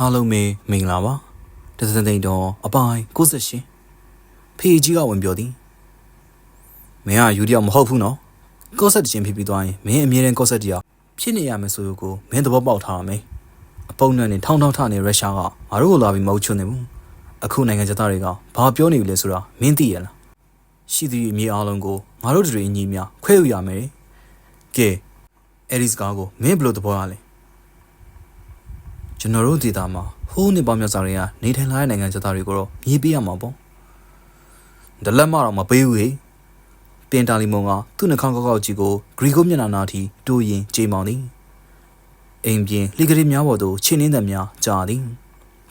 အားလုံးပဲမင်္ဂလာပါတသသိန်းတော်အပိုင်း68ဖေကြီးကဝင်ပြောသည်မင်းကယူတယောက်မဟုတ်ဘူးနော်ကော့ဆက်တစ်ချင်းဖြစ်ပြီးသွားရင်မင်းအမြဲတမ်းကော့ဆက်တယောက်ဖြစ်နေရမယ်ဆိုကိုမင်းသဘောပေါက်ထားရမယ်အပုံနဲ့နေထောင်းထောင်းထနေရုရှားကငါတို့ကိုလာပြီးမဟုတ်ချွနေဘူးအခုနိုင်ငံသားတွေကဘာပြောနေပြီလဲဆိုတာမင်းသိရလားရှိသည့်အမြေအားလုံးကိုငါတို့တွေအညီများခွဲယူရမယ်ကဲအဲ့ဒီစကားကိုမင်းဘယ်လိုသဘောရလဲ ကျွန်တော်တို့ဒေတာမှာဟိုးနေပေါင်းမြတ်စာတွေကနေထိုင်လာတဲ့နိုင်ငံသားတွေကိုတော့မြေးပေးရမှာပေါ့ဒလက်မတော့မပေးဘူးဟေ့တင်တာလီမုံကသူ့နှာခေါင်းကောက်ကောက်ကြီးကိုဂရီကိုမျက်နှာနာထိတိုးရင်ကြေမောင်သည်အိမ်ပြင်လီဂရီများပေါ်သို့ချင်းနှင်းသက်များကြာသည်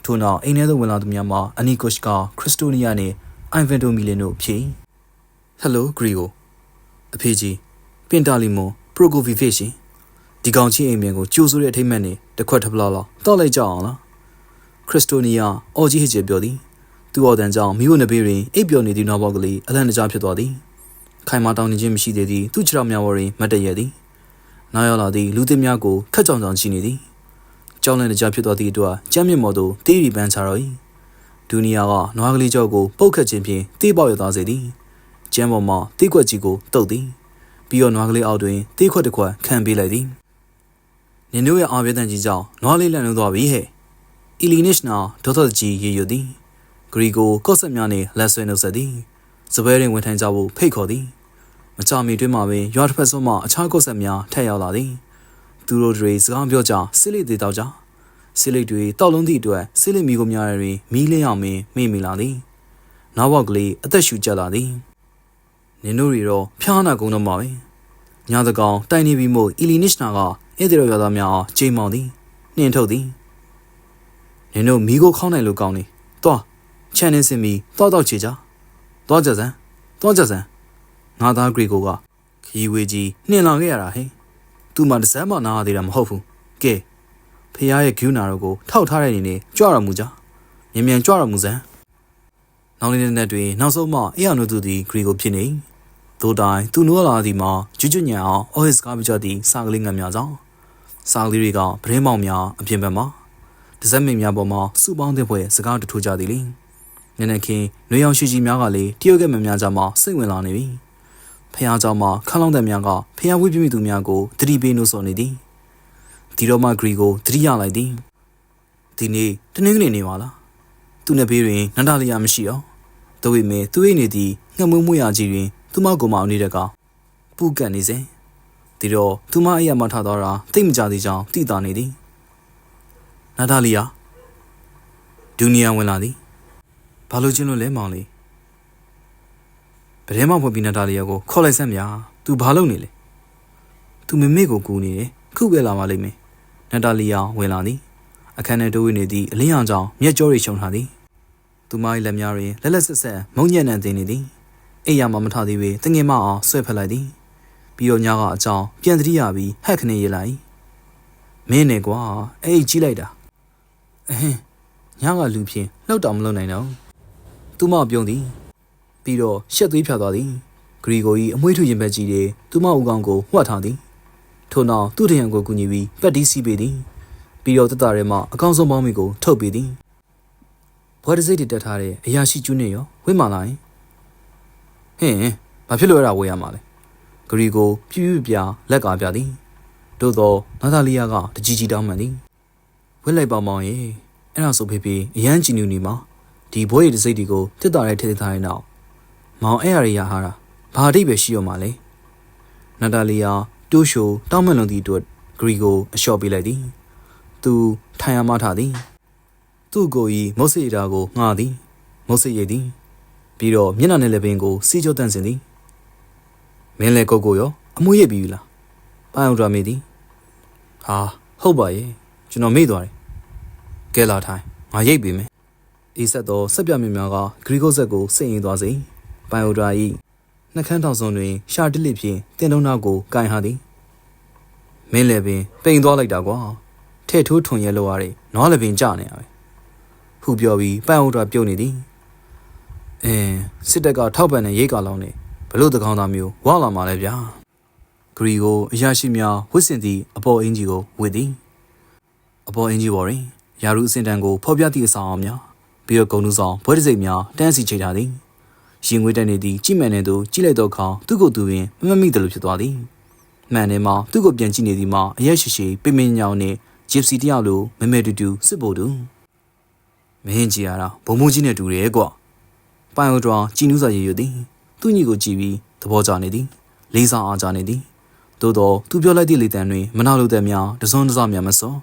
ထို့နောက်အိမ်ထဲသို့ဝင်လာသူများမှာအနီကုရှ်ကခရစ်စတိုနီယာနှင့်အိုင်ဗန်တိုမီလင်တို့ဖြစ်ဟယ်လိုဂရီကိုအဖေကြီးပင်တာလီမုံပရိုကိုဗီဖေရှင် ဒီကောင်ချင်းအိမ်မြန်ကိုကြိုးဆိုတဲ့အထိမ့်မှန်နေတစ်ခွက်တစ်ပလောက်လောက်တောက်လိုက်ကြအောင်လားခရစ်စတိုနီယာအော်ကြီးဟစ်ချေပြောသည်သူ့အော်တန်ကြောင့်မိဖို့နှစ်ပေးတွင်အိပ်ပျော်နေသည့်နောက်ပေါက်ကလေးအလန့်တကြားဖြစ်သွားသည်ခိုင်မာတောင်းနေခြင်းမရှိသေးသည့်သူ့ခြေထောက်များပေါ်တွင်မတ်တရသည်နောက်ရောက်လာသည့်လူသစ်များကိုခက်ကြောင်ကြောင်ချီနေသည်ကြောင်းလန့်တကြားဖြစ်သွားသည့်အတွက်ကြမ်းမြင့်မော်သို့တေးရီပန်းချတော်၏ဒူနီယာကနွားကလေးကြောက်ကိုပုတ်ခတ်ခြင်းဖြင့်တေးပေါက်ရသွားစေသည်ကျမ်းပေါ်မှတေးခွက်ကြီးကိုတုတ်သည်ပြီးတော့နွားကလေးအောက်တွင်တေးခွက်တစ်ခွက်ခံပေးလိုက်သည် နင်တို့ရဲ့အာပြည့်တန်ကြီးကြောင့်နွားလေးလန့်လုံးသွားပြီဟဲ့အီလီနစ်နာဒေါသကြီးရေရွသည်ဂရီကိုကော့ဆက်များနှင့်လက်ဆွဲနှုတ်ဆက်သည်စပွဲရင်ဝင်ထိုင်ကြဖို့ဖိတ်ခေါ်သည်မကြမီတွင်မှပင်ရွာတစ်ဖက်ဆုံးမှအခြားကော့ဆက်များထက်ရောက်လာသည်သူတို့တွေစကားပြောကြစစ်လိသေးတော့ကြစစ်လိတွေတောက်လုံးသည့်အတွက်စစ်လိမီကိုများတွင်မီးလင်းအောင်မင်းမိမိလာသည်နောက်ဘောက်ကလေးအသက်ရှူကျက်လာသည်နင်တို့တွေတော့ဖျားနာကုန်တော့မှာပဲညသကောင်တိုင်နေပြီမို့အီလီနစ်နာက ဧည့်သည်တော်ရွာသားများအားချိန်မောင်သည်နှင်ထုတ်သည်နင်တို့မိကိုခေါင်းနိုင်လို့ကောင်းနေသွားချန်နေစင်မီသွားတော့ချေကြသွားကြစမ်းသွားကြစမ်းငါသားဂရီကိုကခီဝေကြီးနှင်လာခဲ့ရတာဟဲ့သူမှတစ်စမ်းမှနားရသေးတာမဟုတ်ဘူးကဲဖះရဲ့ဂူနာတို့ကိုထောက်ထားတဲ့အနေနဲ့ကြွတော်မူကြမြန်မြန်ကြွတော်မူစမ်းနောက်လေးတဲ့တွင်နောက်ဆုံးမှအေးရနုသူသည်ဂရီကိုဖြစ်နေသို့တိုင်းသူနိုးလာသည်မှာကျွကျွညံအောင်အော်ဟစ်ကားပြကြသည့်စာကလေးငယ်များကြောင့် စာကလေးတွေကပရင်းမောင်များအပြင်ဘက်မှာဒဇက်မင်များပေါ်မှာစုပေါင်းတဲ့ဖွဲ့စကားတထိုးကြသည်လေနည်းနည်းခင်းနှွေရောင်ရှိရှိများကလည်းတရုတ်ကဲမများကြမှာစိတ်ဝင်လာနေပြီဖះเจ้าမှာခန်းလောင်းတဲ့များကဖះဝိပြမိသူများကိုတတိပေးလို့ဆိုနေသည်ဒီတော့မှဂရီကိုတတိရလိုက်သည်ဒီနေ့တနင်္ဂနွေနေ့ပါလားသူနဲ့ဘေးတွင်နန္ဒလီယာမရှိအောင်သို့ပေမဲ့သူ၏နေသည့်ငှက်မွေးမွေးရကြီးတွင်သူမကိုမအောင်နေတဲ့ကပူကန်နေစဉ် ဒီတော့သူမအဲ့ရမထသွားတာတိတ်မကြသေးကြောင်းသိတာနေသည်နာတာလီယာဒူနီယာဝင်လာသည်ဘာလို့ချင်းလို့လဲမောင်လေးဗရဲမောင်ဖွင့်ပြီးနာတာလီယာကိုခေါ်လိုက်စမ်းမြာသူဘာလုပ်နေလဲသူမမေကိုကူနေတယ်ခုပဲလာပါလိမ့်မယ်နာတာလီယာဝင်လာသည်အခန်းထဲတိုးဝင်နေသည့်အလင်းရောင်ကြောင့်မျက်ကြောတွေရှုံထားသည်သူမ၏လက်များတွင်လက်လက်ဆက်ဆက်မုံညံ့နှံတင်နေသည်အိယာမမထသေးပေတငင်မအောင်ဆွဲဖက်လိုက်သည် ပြီးတော့ညကအကြောင်းပြန်တတိယပြီးဟက်ခနေရလိုက်မင်းနဲ့ကွာအဲ့ကြီးလိုက်တာအဟင်းညကလူဖြင့်လှုပ်တော်မလုပ်နိုင်တော့သူမပြုံးသည်ပြီးတော့ရှက်သွေးဖြာသွားသည်ဂရီကို၏အမွှေးထုရင်ဘက်ကြီးတွေသူမဦးကောင်ကိုဝှက်ထားသည်ထို့နောက်သူ့ထရံကိုကူညီပြီးပက်တီးစီးပေးသည်ပြီးတော့တက်တာထဲမှအကောင်ဆုံးပေါင်းမီကိုထုတ်ပေးသည်ဘွယ်တစိတ်တွေတက်ထားတဲ့အရာရှိကျူးနေရောဝိမာလာရင်ဟင်းဘာဖြစ်လို့အဲ့ဒါဝေးရမှာလဲ ဂရီကိုပြူးပြူးပြားလက်ကားပြသည်သို့သောနာသာလီယာကတကြီးကြီးတောင်းမှန်သည်ဝစ်လိုက်ပေါင်းပေါင်းရေအဲ့ဒါဆိုဖေဖေအရန်ကြည်နူနေမှာဒီဘွဲရည်တစိတ်ဒီကိုတစ်တာရဲထည့်ထားရင်တော့မောင်အဲ့ရရဟာတာဘာအတိတ်ပဲရှိရမှာလဲနာတာလီယာတိုးရှိုတောင်းမှန်လွန်သည့်အတွက်ဂရီကိုအလျှော့ပေးလိုက်သည်သူထိုင်ရမထသည်သူ့ကိုယ်ဤမုတ်စိရာကိုငှားသည်မုတ်စိရည်သည်ပြီးတော့မျက်နှာနဲ့လက်ပင်ကိုစီးကြောတန့်စင်သည် မင်းလည်းကိုကိုရောအမွှေးရိပ်ပြီးပြီလားပိုင်အောင်ဒရာမေသည်ဟာဟုတ်ပါရဲ့ကျွန်တော်မေ့သွားတယ်ကဲလာထိုင်ငါရိပ်ပြီမယ်အေးဆက်သောဆက်ပြမြများကဂရီကိုဇက်ကိုစိတ်ရင်သွားစေပိုင်အိုဒရာ၏နှကန်းထောင်စုံတွင်ရှာတစ်လစ်ဖြင့်တင်တုံးနောက်ကိုကင်ဟာသည်မင်းလည်းပင်ပိန်သွားလိုက်တာကွာထဲ့ထိုးထွန်ရဲလို့ရတယ်နွားလည်းပင်ကြနေရပဲဖူပြောပြီးပိုင်အိုဒရာပြုတ်နေသည်အင်းစစ်တပ်ကထောက်ပံ့တဲ့ရိတ်ကာလောင်းနဲ့ဘ လို့တကောင်သားမျိုးဝါလာမှာလဲဗျာဂရီကိုအရာရှိများဝစ်စင်သည့်အပေါ်အင်ဂျီကိုဝစ်သည်အပေါ်အင်ဂျီပေါ်တွင်ရာထူးအဆင့်တန်းကိုဖော်ပြသည့်အဆောင်အများပြီးတော့ဂုံလူဆောင်ဘွဲတစ်စိတ်များတန်းစီချိတ်ထားသည်ရင်ငွေတက်နေသည့်ကြည့်မှန်နေသူကြည့်လိုက်တော့ခေါသူ့ကိုယ်သူပင်မမမိတယ်လို့ဖြစ်သွားသည်မှန်တယ်မှာသူ့ကိုပြန်ကြည့်နေသည်မှာအရက်ရှိရှိပိမင်းညောင်နှင့်ဂျစ်စီတယောက်လိုမမဲတူတူစစ်ဖို့တူမင်းကြီးရတာဘုံမိုးကြီးနဲ့တူတယ်ကွာပိုင်အိုဒရာကြည်နူးစာရည်ရသည် သူ့ညီကိုကြည့်ပြီးသဘောကျနေသည်လေးစားအားကြနေသည်သို့တော့သူပြောလိုက်သည့်လေတံတွင်မနာလိုတဲ့များတစွန်းတစများမစော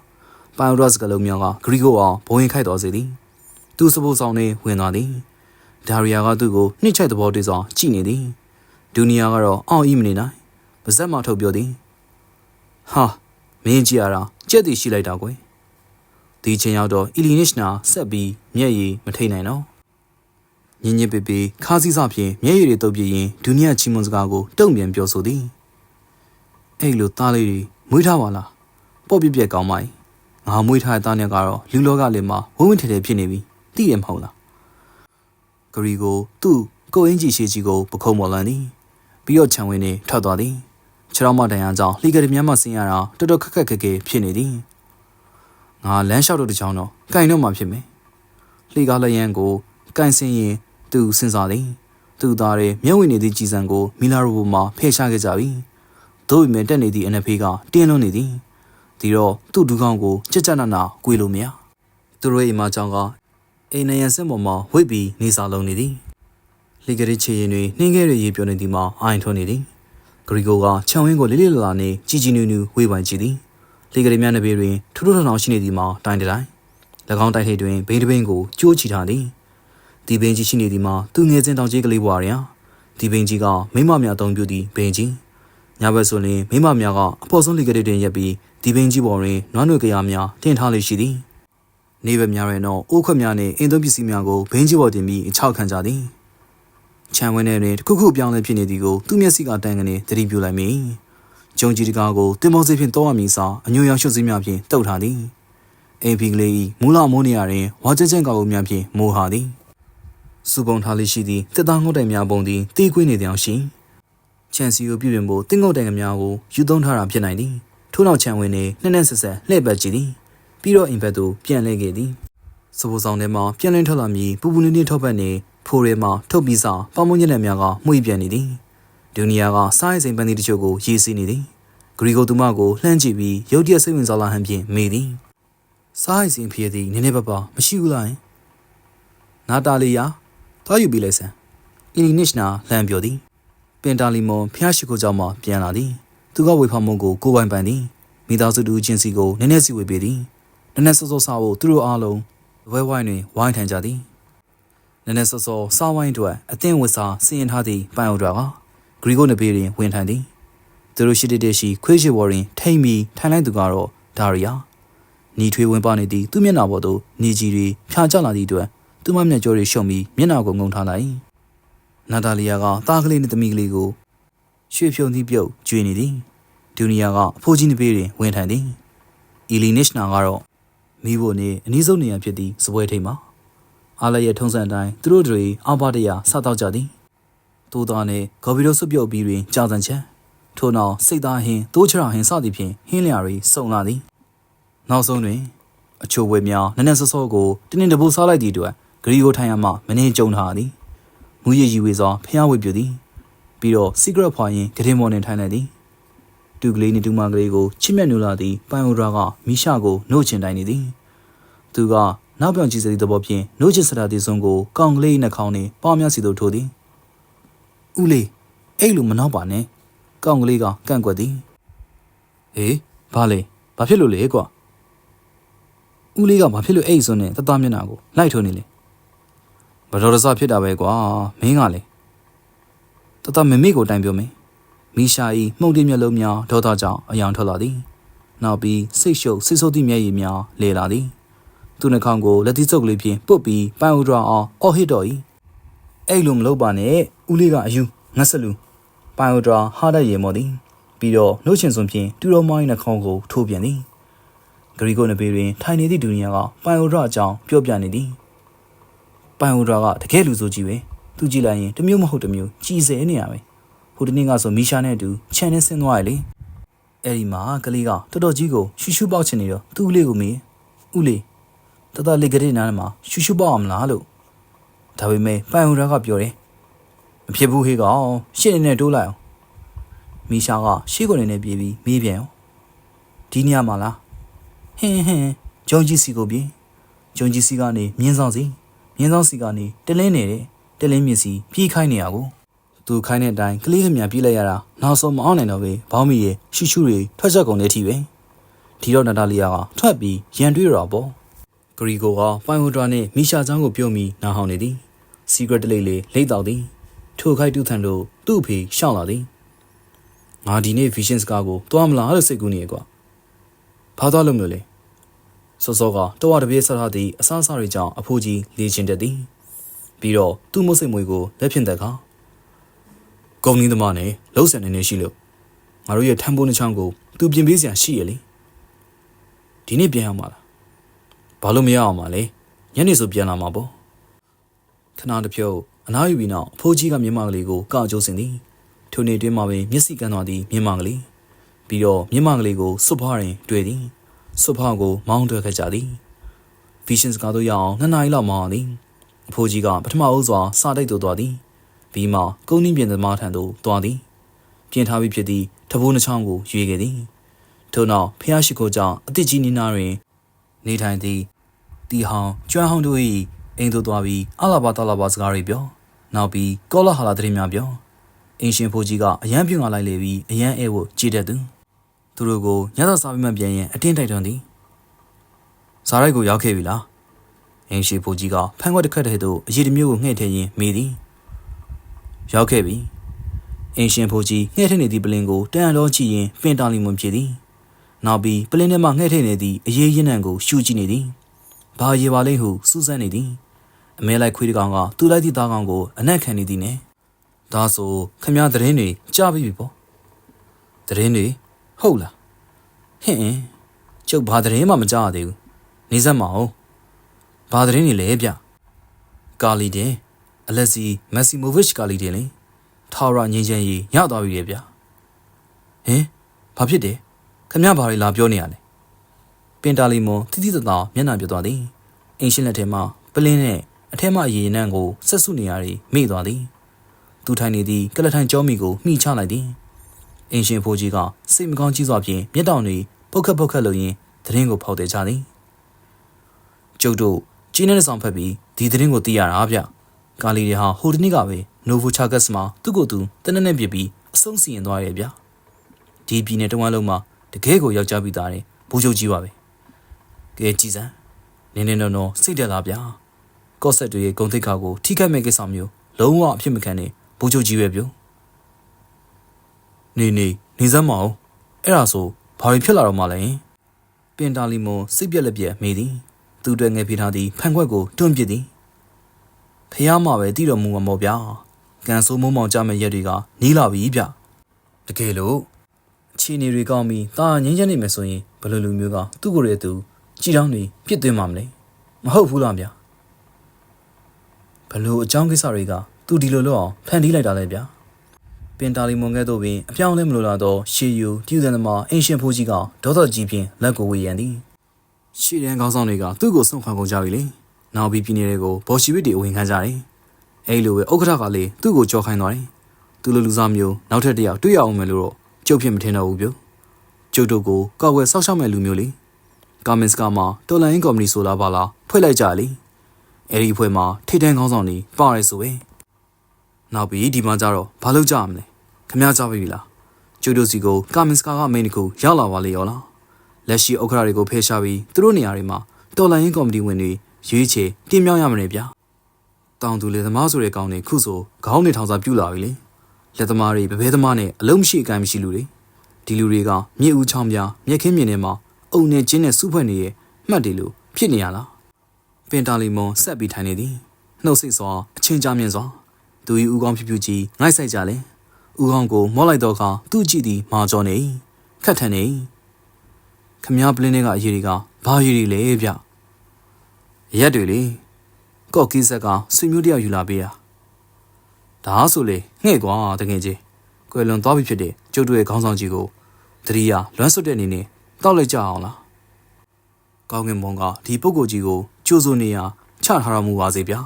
ပိုင်အိုဒရာစကလုံးများကဂရီကိုအောင်ဘုံရင်ခိုက်တော်စေသည်သူစပိုးဆောင်နှင့်ဝင်သွားသည်ဒါရီယာကသူ့ကိုနှိမ့်ချိုက်သဘောတည်းစွာကြည့်နေသည်ဒူနီယာကတော့အောင့်ဤမနေနိုင်ပါဇက်မှထုတ်ပြောသည်ဟာမင်းကြည့်ရတာကြက်တည်ရှိလိုက်တာကွယ်ဒီချိန်ရောက်တော့အီလီနစ်နာဆက်ပြီးမျက်ရည်မထိန်နိုင်တော့ ညင်ညင်ပေပေခါးစည်းစဖြင့်မျက်ရည်တွေတုပ်ပြရင်ဒူနီယာချီမွန်စကားကိုတုံ့ပြန်ပြောဆိုသည်အဲ့လိုသားလေးတွေမွေးထားပါလားပေါ့ပြက်ပြက်ကောင်းပါ යි ငါမွေးထားတဲ့သားနဲ့ကတော့လူလောကလေးမှာဝင်းဝင်းထဲထဲဖြစ်နေပြီသိရမဟုတ်လားဂရီကိုသူ့ကိုအင်းကြီးရှိကြီးကိုပခုံးပေါ်လန်သည်ပြီးတော့ခြံဝင်းနေထွက်သွားသည်ခြေထောက်မတန်ရန်ကြောင့်လှီကရမြတ်မဆင်းရတာတော်တော်ခက်ခက်ခဲခဲဖြစ်နေသည်ငါလမ်းလျှောက်တော့တစ်ချောင်းတော့ကင်တော့မှဖြစ်မယ်လှီကားလျံကိုကင်ဆင်းရင် သူစဉ်းစားသည်သူသားရဲ့မျက်ဝင့်နေသည့်ကြည်စံကိုမီလာရိုဘောမှာဖယ်ရှားခဲ့ကြပြီသို့ပေမဲ့တက်နေသည့် NFP ကတင်းလွန်းနေသည်ဒီတော့သူ့ဒူးကောင်းကိုကြက်ကြက်နနာကွေလို့မရသူတို့ရဲ့အိမ်မကြောင်ကအိမ်နရန်စက်ပေါ်မှာဝိတ်ပြီးနေစာလုံးနေသည်လီဂရီချေရင်တွေနှင်းခဲရရေပြောနေသည်မှာအိုင်ထွန်းနေသည်ဂရီကိုကခြံဝင်းကိုလေးလေးလာလာနဲ့ជីជីနူးနူးဝေးပိုင်ကြည့်သည်လီဂရီများနှစ်ပေတွင်ထူးထူးထောင်ထောင်ရှိနေသည်မှာတိုင်းတိုင်း၎င်းတိုက်ထိပ်တွင်ဘိန်းတပင်းကိုကြိုးချီထားသည် ဒီဘိန်းကြီးရှိနေသည်မှာသူငယ်စဉ်တောင်ကြီးကလေးဘွားရန်ဒီဘိန်းကြီးကမိမများအသုံးပြုသည့်ဘိန်းကြီးညဘက်ဆိုရင်မိမများကအဖို့ဆုံးလီဂရီတွင်ရက်ပြီးဒီဘိန်းကြီးပေါ်တွင်နွားနွေကြရာများတင်ထားလေရှိသည်နေဘက်များရင်တော့အိုးခွက်များနှင့်အင်းသုံးပစ္စည်းများကိုဘိန်းကြီးပေါ်တင်ပြီးအခြောက်ခံကြသည်ခြံဝင်းထဲတွင်တစ်ခုခုပြောင်းလဲဖြစ်နေသည်ကိုသူ့မျက်စိကတန်းကနေသတိပြုလိုက်မိဂျုံကြီးတကားကိုတင်မောစီဖြင့်တောရမည်စာအညိုရောင်ရှုပ်စည်းများဖြင့်တုတ်ထားသည်အိမ်ဖီကလေး၏မူလမိုးနေရာတွင်ဝါကျကျန့်ကောက်များဖြင့်မိုးဟာသည် စူပုံထားလေးရှိသည့်တစ်သားငုတ်တိုင်များပုံသည်တီးခွေးနေတဲ့အရှိချန်စီကိုပြုပြင်ဖို့တင်းငုတ်တိုင်များကိုယူသုံးထားတာဖြစ်နိုင်သည်ထို့နောက်ခြံဝင်းနှင့်နှက်နှက်ဆက်ဆက်လှည့်ပတ်ကြည့်သည်ပြီးတော့အိမ်ဘက်သို့ပြန်လှည့်ခဲ့သည်စပိုးဆောင်ထဲမှပြန်လင်းထွက်လာမည်ပူပူနေနေထောက်ပတ်နေဖိုးရဲမှထုတ်ပြီးစားပေါမုံညက်လက်များကမှု့ပြန်နေသည်ဒူနီယာကစားရစိမ်ပန်းသီးတချို့ကိုရေးစီးနေသည်ဂရီကိုသူမကိုလှမ်းကြည့်ပြီးရုတ်တရက်စိတ်ဝင်စားလာဟန်ဖြင့်မေးသည်စားရစိမ်ဖြစ်သည်နည်းနည်းပါးပါမရှိဘူးလားနာတာလီယာ သွားယူပြီးလိုက်စမ်းအီလီနစ်နာလှမ်းပြောသည်ပင်တာလီမွန်ဖျားရှိခိုးကြောင့်မှပြန်လာသည်သူကဝေဖမုံကိုကိုပိုင်ပန်သည်မိသားစုတူချင်းစီကိုနည်းနည်းစီဝေပေးသည်နည်းနည်းစောစောစားဖို့သူတို့အားလုံးဝဲဝိုင်းတွင်ဝိုင်းထိုင်ကြသည်နည်းနည်းစောစောစားဝိုင်းအတွက်အသင်းဝစ်စာစီရင်ထားသည့်ပိုင်အိုဒရာကဂရီကိုနဘေးတွင်ဝင်ထိုင်သည်သူတို့ရှိတဲ့တည်းရှိခွေးရှိဝေါ်တွင်ထိမ့်ပြီးထိုင်လိုက်သူကတော့ဒါရီယာနီထွေးဝင်ပါနေသည့်သူ့မျက်နှာပေါ်သို့နေကြီးတွေဖြာကျလာသည့်အတွက် သူ့မမျက်ကြောတွေရှုံပြီးမျက်နှာကိုငုံထားလိုက်နာတာလီယာကသားကလေးနဲ့သမီးကလေးကိုရွှေဖြုံသည့်ပြုတ်ကျွေးနေသည်ဒူနီယာကအဖိုးကြီးနဘေးတွင်ဝင်ထိုင်သည်အီလီနစ်နာကတော့မိဖို့နေအနည်းဆုံးနေရာဖြစ်သည့်စပွဲထိပ်မှာအားလည်းရဲ့ထုံးစံအတိုင်းသူတို့တွေအောက်ပါတရဆတော့ကြသည်သိုးသားနဲ့ဂေါ်ဘီတို့ဆွပြုတ်ပြီးတွင်ကြာစံချက်ထို့နောက်စိတ်သားဟင်းတိုးချရဟင်းစသည်ဖြင့်ဟင်းလျာတွေစုံလာသည်နောက်ဆုံးတွင်အချိုဝဲများနက်နက်စောစောကိုတင်းတင်းတပူစားလိုက်သည့်အတွက် ဂရီကိုထိုင်ရမှမနေကြုံထားသည်မူရည်ရည်ဝေစွာဖျားဝေပြသည်ပြီးတော့ secret ဖွာရင်ဂရင်မော်နှင်ထိုင်လိုက်သည်တူကလေးနဲ့တူမကလေးကိုချစ်မြတ်နူလာသည့်ပိုင်အိုဒရာကမိရှကိုနှုတ်ချင်တိုင်းနေသည်သူကနောက်ပြောင်ကြည့်စသည့်သဘောဖြင့်နှုတ်ချစ်စရာသည်ဆုံးကိုကောင်းကလေးနှခေါင်းနှင့်ပေါများစီသို့ထိုးသည်ဦးလေးအဲ့လိုမနှောက်ပါနဲ့ကောင်းကလေးကကန့်ကွက်သည်ဟေးဘာလဲဘာဖြစ်လို့လဲကွာဦးလေးကဘာဖြစ်လို့အဲ့စွန်းနဲ့တသားမျက်နှာကိုလိုက်ထိုးနေလဲ ဘတော်တဆဖြစ်တာပဲကွာမင်းကလေတတမမေကိုတိုင်ပြောမယ်မိရှာဤမှုန်တင်မျက်လုံးများဒေါသကြောင့်အယောင်ထွက်လာသည်နောက်ပြီးစိတ်ရှုပ်စိတ်ဆိုးသည့်မျက်ရည်များလေလာသည်သူနှာခေါင်းကိုလက်သီးစုပ်ကလေးဖြင့်ပုတ်ပြီးပန်ဥဒရာအောင်အော်ဟစ်တော်၏အဲ့လိုမလုပ်ပါနဲ့ဦးလေးကအယူငတ်စလူပန်ဥဒရာဟားတဲ့ရေမော်သည်ပြီးတော့နှုတ်ချင်စွန်ဖြင့်တူတော်မိုင်းနှာခေါင်းကိုထိုးပြန်သည်ဂရီကိုနဘေးတွင်ထိုင်နေသည့်ဒူနီယာကပန်ဥဒရာအကြောင်းပြောပြနေသည် ပန်ဥဒရာကတကယ်လူဆိုကြီးပဲသူကြည့်လိုက်ရင်တမျိုးမဟုတ်တမျိုးကြည်စဲနေရပဲဟိုတနေ့ကဆိုမီရှာနဲ့အတူခြံနဲ့ဆင်းသွားရလေအဲ့ဒီမှာကလေးကတော်တော်ကြီးကိုရှူရှူပေါက်ချင်နေတော့သူ့ဦးလေးကိုမေးဦးလေးတတလေးကလေးနားမှာရှူရှူပေါ့အောင်မလားလို့ဒါပေမဲ့ပိုင်ဟူရာကပြောတယ်မဖြစ်ဘူးဟေးကောင်ရှစ်နေနဲ့တိုးလိုက်အောင်မီရှာကရှေ့ကနေနဲ့ပြေးပြီးမေးပြန်အောင်ဒီနေရာမှာလားဟင်းဟင်းဂျုံကြီးစီကိုပြေးဂျုံကြီးစီကနေမြင်းဆောင်စီ မြင်းဆောင်စီကနေတလင်းနေတယ်တလင်းမြင့်စီပြေးခိုင်းနေရကိုသူခိုင်းတဲ့အတိုင်းကလေးကမြန်ပြေးလိုက်ရတာနောက်ဆုံးမအောင်နိုင်တော့ပဲဘောင်းမီရဲ့ရှူရှူတွေထွက်ချက်ကုန်တဲ့အထိပဲဒီတော့နာတာလီယာကထွက်ပြီးရန်တွေးတော့ပေါ့ဂရီကိုကပိုင်ဟိုဒရာနဲ့မီရှာချောင်းကိုပြုံးပြီးနားဟောင်းနေသည်။ secret တလေးလေးလိမ့်တော်သည်။ထိုခိုက်တူထန်တို့သူ့အဖေရှောင်းလာသည်။ငါဒီနေ့ vision စကားကိုတွားမလားလို့စိတ်ကူးနေကွာ။ဘာသွားလို့မလို့လဲ။ စောစောကတော့တပြေးဆက်ထားသည့်အဆအဆတွေကြောင့်အဖိုးကြီးလေချင်တတ်သည်။ပြီးတော့သူ့မုတ်စိတ်မွေကိုလက်ဖြင့်တက်ခါ။ကုံနီးသမားနဲ့လှုပ်ဆန်နေနေရှိလို့ငါတို့ရဲ့ထမ်းပိုးနှချောင်းကိုသူပြင်ပေးစရာရှိရလေ။ဒီနေ့ပြန်အောင်ပါလား။ဘာလို့မရအောင်မလဲညနေဆိုပြန်လာမှာပေါ့ခဏတစ်ဖြုတ်အနားယူပြီးနောက်အဖိုးကြီးကမျက်မှောင်ကလေးကိုကောက်ကျိုးစင်သည်ထိုနေတွင်းမှာပင်မျက်စိကန်းသွားသည်မျက်မှောင်ကလေးပြီးတော့မျက်မှောင်ကလေးကိုစွတ်ဖွားရင်တွေ့သည် စွတ်ဖွားကိုမောင်းထွက်ခဲ့ကြသည် visions ကားတို့ရအောင်နှစ်နာရီလောက်မောင်းအောင်သည်အဖိုးကြီးကပထမအုပ်စွာစာတိုက်သို့သွားသည်ပြီးမှကုန်းနှင်းပြင်သမားထံသို့သွားသည်ပြင်ထားပြီးဖြစ်သည့်တဘိုးနှချောင်းကိုရွေခဲ့သည်ထို့နောက်ဖះရှိခိုးကြောင့်အစ်စ်ကြီးနီနာတွင် နေထိုင်သည့်တီဟောင်ကျွမ်းဟောင်းတို့၏အိမ်သို့သွားပြီးအလာဘာတလာဘာစကားတွေပြောနောက်ပြီးကောလာဟာလာသတင်းများပြောအင်ရှင်ဖိုးကြီးကအရန်ပြုံလာလိုက်လေပြီးအရန်အဲဝကြည်တတ်သူ သူတို့ကိုညသာစားပြီးမှပြန်ရင်အတင်းတိုက်တွန်းသည်ဇာရိုက်ကိုရောက်ခဲ့ပြီလားအင်ရှင်ဖိုးကြီးကဖန်ခွက်တစ်ခက်တည်းသို့အရေးတစ်မျိုးကိုငှဲ့ထည့်ရင်းမေးသည်ရောက်ခဲ့ပြီအင်ရှင်ဖိုးကြီးငှဲ့ထည့်နေသည့်ပလင်ကိုတန်တော်ကြည့်ရင်ပင်တာလီမွန်ဖြစ်သည်နောက်ပြီးပလင်းထဲမှငှဲ့ထည့်နေသည့်အရေးရင်းနှံကိုရှူကြည့်နေသည်။ဘာရေပါလိမ့်ဟုစူးစမ်းနေသည်။အမဲလိုက်ခွေးတကောင်ကသူ့လိုက်သည့်သားကောင်ကိုအနက်ခံနေသည်နဲ့။ဒါဆိုခမရသတင်းတွေကြားပြီပေါ့။သတင်းတွေ ဟုတ်လား။ဟင်ကျုပ်ဘာသတင်းမှမကြားရသေးဘူး။နေစမ်းမအောင်။ဘာသတင်းတွေလဲဗျ။ကာလီတင်အလက်စီမက်ဆီမိုဗစ်ကာလီတင်လေ။ထာဝရငင်းချမ်းကြီးညသွားပြီလေဗျ။ဟင်ဘာဖြစ်တယ်။ခမရဘာတွေလာပြောနေရလဲပင်တာလီမွန်တိတိတသားမျက်နှာပြသွားသည်အင်ရှင်လက်ထဲမှပလင်းနဲ့အထက်မှအရေနံ့ကိုဆက်စုနေရသည်မိသွားသည်သူထိုင်နေသည့်ကလထိုင်ကြောမီကိုမှီချလိုက်သည် အင်ရှင်ဖိုးကြီးကစိတ်မကောင်းကြီးစွာဖြင့်မျက်တောင်တွေပုတ်ခတ်ပုတ်ခတ်လို့ရင်းသတင်းကိုဖောက်တယ်ကြသည်ကျုပ်တို့ကျင်းတဲ့ဆောင်ဖက်ပြီးဒီသတင်းကိုသိရတာဗျကာလီတွေဟာဟိုတနေ့ကပဲနိုဗိုချာဂတ်စ်မှာသူ့ကိုယ်သူတနက်နဲ့ပြစ်ပြီးအဆုံးစီရင်သွားရဲ့ဗျဒီပြည်နယ်တဝမ်းလုံးမှာတကယ်ကိုယောက်ျားပြီးသားတယ်ဘိုးချုပ်ကြီးပါပဲကဲကြည်စမ်းနင်းနေတော့တော့စိတ်တက်လားဗျာကော့ဆက်တွေရဲ့ဂုံတိတ်ခါကိုထိခိုက်မဲ့ကိစ္စမျိုးလုံးဝအဖြစ်မခံနဲ့ဘိုးချုပ်ကြီးပဲပြော နေနေနေစမ်းမအောင်အဲ့ဒါဆိုဘာတွေဖြစ်လာတော့မှလဲပင်တာလီမွန်စိတ်ပြက်လက်ပြက်မေးသည်သူ့အတွက်ငယ်ဖေးထားသည်ဖန်ခွက်ကိုတွန့်ပစ်သည်ဖះမှာပဲတည်တော်မူမှာပေါ့ဗျာကန်ဆိုးမုံမောင်ကြမဲ့ရက်တွေကနီးလာပြီဗျတကယ်လို့အခြေအနေတွေကောင်းပြီးတာငင်းချမ်းနေမယ်ဆိုရင်ဘယ်လိုလူမျိုးကသူ့ကိုယ်ရဲ့သူကြည်တောင်းနေပြစ်သွင်းမှာမလဲမဟုတ်ဘူးလားဗျာဘယ်လိုအကြောင်းကိစ္စတွေကသူဒီလိုလုပ်အောင်ဖန်တီးလိုက်တာလဲဗျာပ င်တာလီမွန်ကဲ့သို့ပင်အပြောင်းလဲမလိုလာတော့ရှေယူတည်စံသမားအင်ရှင်ဖိုးကြီးကဒေါသကြီးဖြင့်လက်ကိုဝေရန်သည်ရှေ့ရန်ကောင်းဆောင်တွေကသူ့ကိုဆုံးခံကုန်ကြပြီလေနောက်ပြီးပြည်နယ်တွေကိုဘော်ရှီဝစ်တွေအဝင်ခံကြတယ်အဲ့လိုပဲဥက္ကဋ္ဌကလည်းသူ့ကိုကြောခိုင်းသွားတယ်သူလိုလူစားမျိုးနောက်ထပ်တစ်ယောက်တွေ့ရအောင်မယ်လို့တော့ကျုပ်ဖြစ်မထင်တော့ဘူးပြကျုပ်တို့ကိုကောက်ွယ်ဆောက်ရှောက်မဲ့လူမျိုးလေကာမင်စကမှာတော်လိုင်းကော်မတီဆိုလာပါလားဖွဲ့လိုက်ကြလေအဲ့ဒီအဖွဲ့မှာထိတ်တန်းခေါင်းဆောင်တွေပါရဲဆိုပဲနောက်ပြီးဒီမှာကြတော့ဘာလုပ်ကြရမလဲ ခမရကြပြီလားကျုပ်တို့စီကိုကာမင်စကာကမိန်တကူရောက်လာပါလေရောလားလက်ရှိဥက္ခရာတွေကိုဖယ်ရှားပြီးသူတို့နေရာတွေမှာတော်လိုင်းကော်မတီဝင်တွေရွေးချယ်တင်မြောက်ရမလဲဗျာတောင်သူလေသမားဆိုတဲ့ကောင်တွေခုဆိုခေါင်းနေထောင်စာပြူလာပြီလေလက်သမားတွေဗဘဲသမားနဲ့အလုံးမရှိအကိုင်းမရှိလူတွေဒီလူတွေကမြေဦးချောင်းပြမြက်ခင်းမြင်ထဲမှာအုံနဲ့ကျင်းနဲ့စုဖွဲ့နေရဲ့မှတ်တယ်လို့ဖြစ်နေရလားပင်တာလီမွန်ဆက်ပြီးထိုင်နေသည်နှုတ်ဆိတ်စွာအချင်းကြမြင့်စွာသူ၏ဦးကောင်းဖြူဖြူကြီးငိုက်ဆိုင်ကြလဲ ဦးကောင်းကိုမော့လိုက်တော့အခါသူ့ကြည့်သည်မာကျော်နေခတ်ထန်နေခမည်းပလင်းတွေကအရေးတွေကဘာရေးတွေလဲဗျရက်တွေလေကော့ကီးဆက်ကဆွေမျိုးတယောက်ယူလာပေးတာဒါဆိုလေငှဲ့ကွာတကယ်ကြီးကွယ်လွန်သွားပြီဖြစ်တဲ့ကျုပ်တို့ရဲ့ခေါင်းဆောင်ကြီးကိုတတိယလွမ်းဆွတ်တဲ့အနေနဲ့တောက်လိုက်ကြအောင်လားကောင်းကင်ဘုံကဒီပုဂ္ဂိုလ်ကြီးကိုကြကြိုးစိုးနေရချထားတော်မူပါစေဗျာ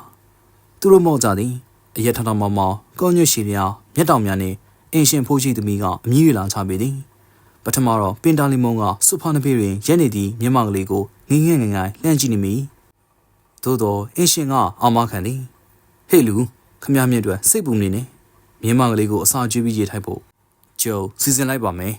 သူတို့မော့ကြသည် အရက်ထထမောင်မောင်ကောညွတ်ရှိလျာမျက်တောင်များနှင့်အင်ရှင်ဖိုးရှိသမီးကအမြည်ရလာချပေသည်ပထမတော့ပင်တာလီမုံကစွဖာနဖေးတွင်ရက်နေသည့်မျက်မှောက်ကလေးကိုငင်းငင်းငိုင်ငိုင်လှမ်းကြည့်နေမိသို့တော့အင်ရှင်ကအာမခံသည်ဟေ့လူခမရမြင့်အတွက်စိတ်ပူနေနေမျက်မှောက်ကလေးကိုအစာကျွေးပြီးရေထိုက်ဖို့ကျုပ်စီစဉ်လိုက်ပါမယ်